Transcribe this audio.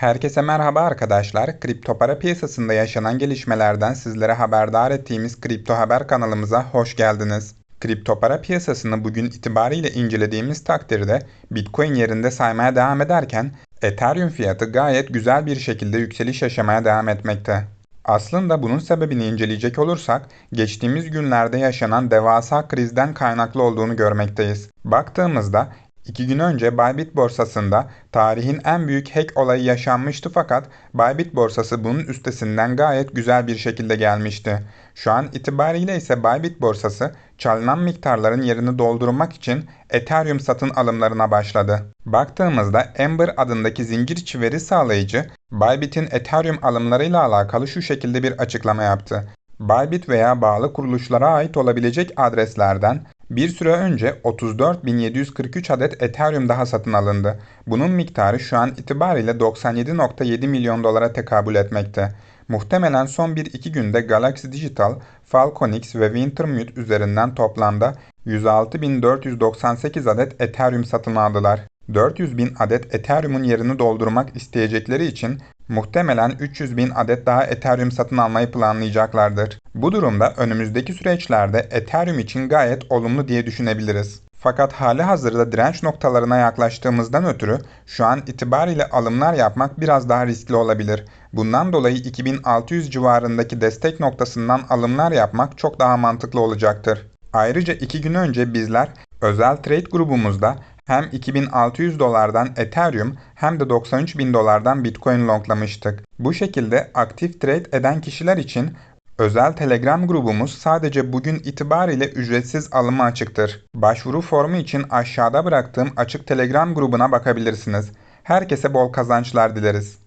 Herkese merhaba arkadaşlar. Kripto para piyasasında yaşanan gelişmelerden sizlere haberdar ettiğimiz Kripto Haber kanalımıza hoş geldiniz. Kripto para piyasasını bugün itibariyle incelediğimiz takdirde Bitcoin yerinde saymaya devam ederken Ethereum fiyatı gayet güzel bir şekilde yükseliş yaşamaya devam etmekte. Aslında bunun sebebini inceleyecek olursak geçtiğimiz günlerde yaşanan devasa krizden kaynaklı olduğunu görmekteyiz. Baktığımızda İki gün önce Bybit borsasında tarihin en büyük hack olayı yaşanmıştı fakat Bybit borsası bunun üstesinden gayet güzel bir şekilde gelmişti. Şu an itibariyle ise Bybit borsası çalınan miktarların yerini doldurmak için Ethereum satın alımlarına başladı. Baktığımızda Ember adındaki zincir içi veri sağlayıcı Bybit'in Ethereum alımlarıyla alakalı şu şekilde bir açıklama yaptı. Bybit veya bağlı kuruluşlara ait olabilecek adreslerden bir süre önce 34.743 adet Ethereum daha satın alındı. Bunun miktarı şu an itibariyle 97.7 milyon dolara tekabül etmekte. Muhtemelen son 1-2 günde Galaxy Digital, Falconix ve Wintermute üzerinden toplamda 106.498 adet Ethereum satın aldılar. 400 bin adet Ethereum'un yerini doldurmak isteyecekleri için muhtemelen 300 bin adet daha Ethereum satın almayı planlayacaklardır. Bu durumda önümüzdeki süreçlerde Ethereum için gayet olumlu diye düşünebiliriz. Fakat hali hazırda direnç noktalarına yaklaştığımızdan ötürü şu an itibariyle alımlar yapmak biraz daha riskli olabilir. Bundan dolayı 2600 civarındaki destek noktasından alımlar yapmak çok daha mantıklı olacaktır. Ayrıca 2 gün önce bizler özel trade grubumuzda hem 2600 dolardan Ethereum hem de 93 bin dolardan Bitcoin longlamıştık. Bu şekilde aktif trade eden kişiler için özel Telegram grubumuz sadece bugün itibariyle ücretsiz alımı açıktır. Başvuru formu için aşağıda bıraktığım açık Telegram grubuna bakabilirsiniz. Herkese bol kazançlar dileriz.